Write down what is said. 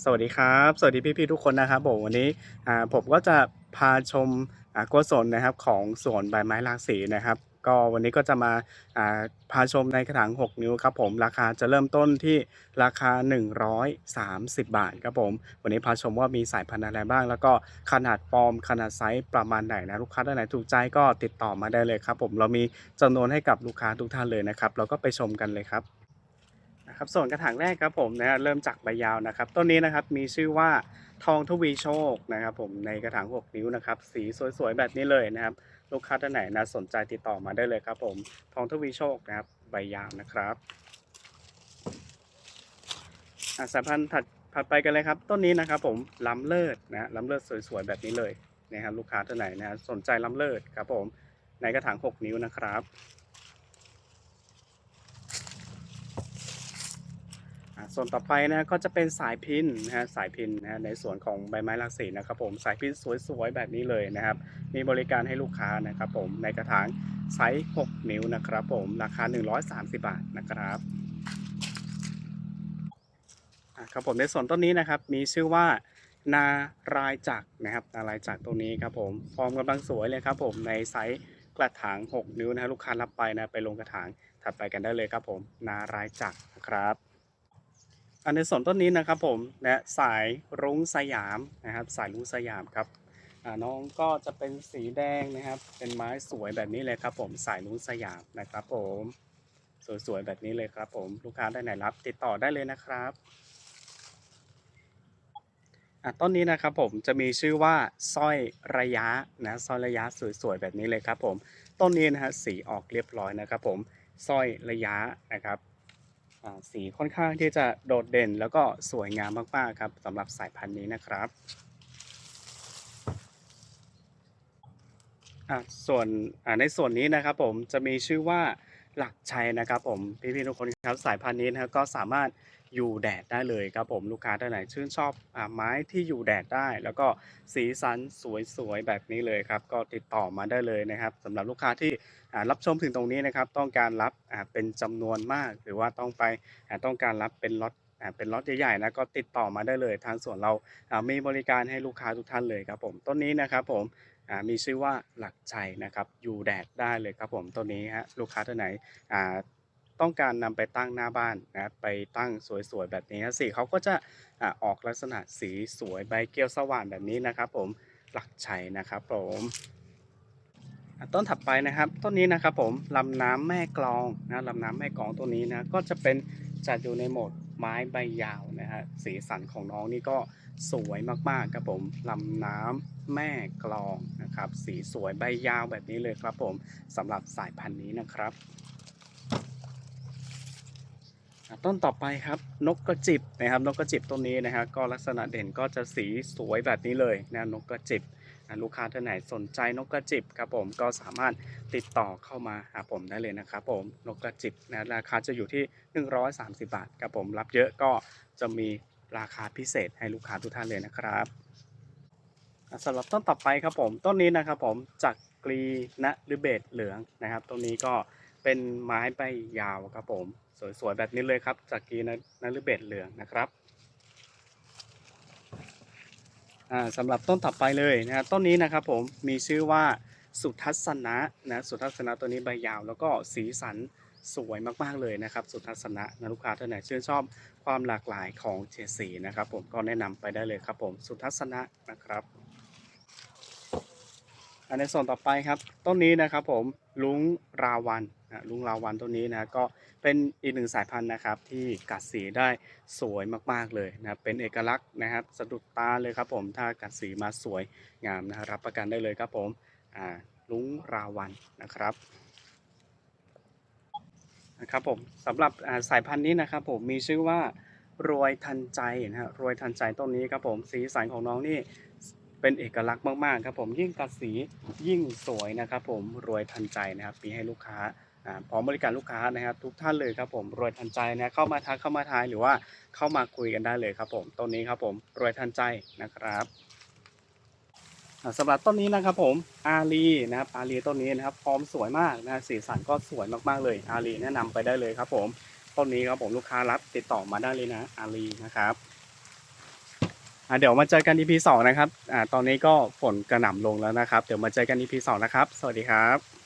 สวัสดีครับ สวัสดีพี่ๆทุกคนนะครับผมวันนี้ผมก็จะพาชมอ่าโกศลนะครับของสวนใบไม้หลากสีนะครับ ก็วันนี้ก็จะมาอ่าพาชมในกระถาง 6 นิ้วครับผมราคาจะเริ่มต้นที่ราคา 130 บาทครับผมวันนี้พาชมว่ามีสายพันธุ์อะไรบ้าง แล้วก็ขนาดฟอร์มขนาดไซส์ประมาณไหนนะลูกค้าท่านไหนถูกใจก็ติดต่อมาได้เลยครับผมเรามีจำนวนให้กับลูกค้าทุกท่านเลยนะครับ เราก็ไปชมกันเลยครับ นะครับส่วนกระถางแรกครับผมนะฮะเริ่มจากใบยาวนะครับต้นนี้นะครับมีชื่อว่าทองทวีโชคนะครับผมในกระถาง 6 นิ้วนะครับสีสวยๆแบบนี้เลยนะครับ ลูกค้าท่านไหนนะสนใจติดต่อมาได้เลยครับผมทองทวีโชคนะครับใบยาวนะครับอะสายพันธุ์ถัดถัดไปกันเลยครับ ต้นนี้นะครับผมล้ำเลิศนะล้ำเลิศสวยๆแบบนี้เลยนะครับลูกค้าท่านไหนนะสนใจล้ำเลิศครับผมในกระถาง 6 นิ้วนะครับ อะ ส่วนต่อไปนะก็จะเป็นสายพินนะฮะสายพินนะฮะในส่วนของใบไม้หลักสีนะครับผมสายพินสวยๆแบบนี้เลยนะครับ มีบริการให้ลูกค้านะครับผมในกระถางไซส์6 นิ้วนะครับผมราคา 130 บาทนะครับครับผมในส่วนต้นนี้นะครับมีชื่อว่านารายจักนะครับนารายจักตัวนี้ครับผมฟอร์มกำลังสวยเลยครับผมในไซส์กระถาง 6 นิ้วนะฮะลูกค้ารับไปนะไปลงกระถางถัดไปกันได้เลยครับผมนารายจักนะครับ อันในส่วนต้นนี้นะครับผมนะสายรุ้งสยามนะครับ สายรุ้งสยามครับน้องก็จะเป็นสีแดงนะครับ เป็นไม้สวยแบบนี้เลยครับ ผมสายรุ้งสยามนะครับผมสวยๆแบบนี้เลยครับ ผมลูกค้าได้ไหนรับ ติดต่อได้เลยนะครับต้นนี้นะครับผมจะมีชื่อว่าสร้อยระยะนะสร้อยระยะสวยๆแบบนี้เลยครับ ผมต้นนี้นะฮะสีออกเรียบร้อยนะครับ ผมสร้อยระยะนะครับ สีค่อนข้างที่จะโดดเด่นแล้วก็สวยงามมากๆครับสำหรับสายพันธุ์นี้นะครับอะส่วนอ่าในส่วนนี้นะครับผมจะมีชื่อว่า หลักชัยนะครับผมพี่ๆทุกคนครับสายพันธุ์นี้นะครับก็สามารถอยู่แดดได้เลยครับผมลูกค้าท่านไหนชื่นชอบอไม้ที่อยู่แดดได้ แล้วก็สีสันสวยๆแบบนี้เลยครับ ก็ติดต่อมาได้เลยนะครับสำหรับลูกค้าที่รับชมถึงตรงนี้นะครับ ต้องการรับเป็นจำนวนมาก หรือว่าต้องไปต้องการรับเป็นล็อตเป็นล็อตใหญ่ๆนะก็ติดต่อมาได้เลย ทางส่วนเรามีบริการให้ลูกค้าทุกท่านเลยครับผมต้นนี้นะครับผม มีชื่อว่าหลักชัยนะครับอยู่แดดได้เลยครับผมต้นนี้ฮะลูกค้าท่านไหนต้องการนำไปตั้งหน้าบ้านนะไปตั้งสวยๆแบบนี้สีเขาก็จะออกลักษณะสีสวยใบเกลียวสว่านแบบนี้นะครับ ผมหลักชัยนะครับผมต้นถัดไปนะครับต้นนี้นะครับผมลำน้ำแม่กลองนะลำน้ำแม่กลองตัวนี้นะก็จะเป็นจัดอยู่ในโหมดไม้ใบยาวนะฮะสีสันของน้องนี่ก็สวยมากๆครับผมลำน้ำ แม่กลองนะครับ สีสวยใบยาวแบบนี้เลยครับผมสำหรับสายพันธุ์นี้นะครับต้นต่อไปครับนกกระจิบนะครับนกกระจิบต้นนี้นะฮะก็ลักษณะเด่นก็จะสีสวยแบบนี้เลยนะนกกระจิบลูกค้าท่านไหนสนใจนกกระจิบครับผมก็สามารถติดต่อเข้ามาหาผมได้เลยนะครับผมนกกระจิบนะราคาจะอยู่ที่ 130 บาทครับผมรับเยอะก็จะมีราคาพิเศษให้ลูกค้าทุกท่านเลยนะครับ สำหรับต้นต่อไปครับผมต้นนี้นะครับผมจากกรีนะหรือเบดเหลืองนะครับต้นนี้ก็เป็นไม้ใบยาวครับผม สวยๆแบบนี้เลยครับจากกรีนะนะหรือเบดเหลืองนะครับสำหรับต้นถัดไปเลยนะฮะต้นนี้นะครับผมมีชื่อว่าสุทัศนะนะสุทัศนะตัวนี้ใบยาว แล้วก็สีสันสวยมากๆเลยนะครับ สุทัศนะนะลูกค้าท่านไหนชื่นชอบความหลากหลายของเฉดสีนะครับ ผมก็แนะนำไปได้เลยครับผมสุทัศนะนะครับ ในส่วนต่อไปครับ ต้นนี้นะครับผมลุงราวันนะลุงราวันต้นนี้นะก็เป็นอีกหนึ่งสายพันธุ์นะครับ ที่กัดสีได้สวยมากๆเลยนะเป็นเอกลักษณ์นะครับสะดุดตาเลยครับผมถ้ากัดสีมาสวยงามนะรับประกันได้เลยครับผมอ่าลุงราวันนะครับนะครับผมสำหรับสายพันธุ์นี้นะครับผมมีชื่อว่ารวยทันใจนะฮะรวยทันใจต้นนี้ครับผมสีสันของน้องนี่ เป็นเอกลักษณ์มากๆครับผมยิ่งกัดสียิ่งสวยนะครับผมรวยทันใจนะครับมีให้ลูกค้าพร้อมบริการลูกค้านะครับ ทุกท่านเลยครับผมรวยทันใจนะเข้ามาทักเข้ามาทายหรือว่าเข้ามาคุยกันได้เลยครับผมต้นนี้ครับผมรวยทันใจนะครับอ่าสำหรับต้นนี้นะครับผมอารีนะครับอารีต้นนี้นะครับพร้อมสวยมากนะสีสันก็สวยมากๆเลยอารีแนะนำไปได้เลยครับผมต้นนี้ครับผมลูกค้ารับติดต่อมาได้เลยนะอารีนะครับ อ่าเดี๋ยวมาเจอกัน EP 2นะครับอ่าตอนนี้ก็ฝนกระหน่ำลงแล้วนะครับ เดี๋ยวมาเจอกัน EP 2นะครับ สวัสดีครับ